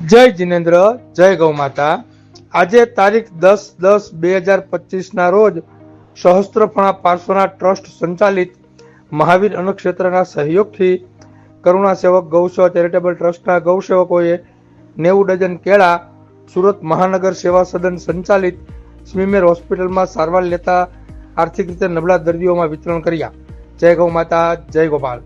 જય જિનેન્દ્ર, જય ગૌ માતા. આજે તારીખ દસ દસ બે હજાર પચીસના રોજ સહસ્ત્રફણા પાર્શ્વના ટ્રસ્ટ સંચાલિત મહાવીર અન્નક્ષેત્રના સહયોગથી કરુણા સેવક ગૌસેવા ચેરિટેબલ ટ્રસ્ટના ગૌસેવકોએ નેવું ડઝન કેળા સુરત મહાનગર સેવા સદન સંચાલિત સ્મીમેર હોસ્પિટલમાં સારવાર લેતા આર્થિક રીતે નબળા દર્દીઓમાં વિતરણ કર્યા. જય ગૌ માતા, જય ગોપાલ.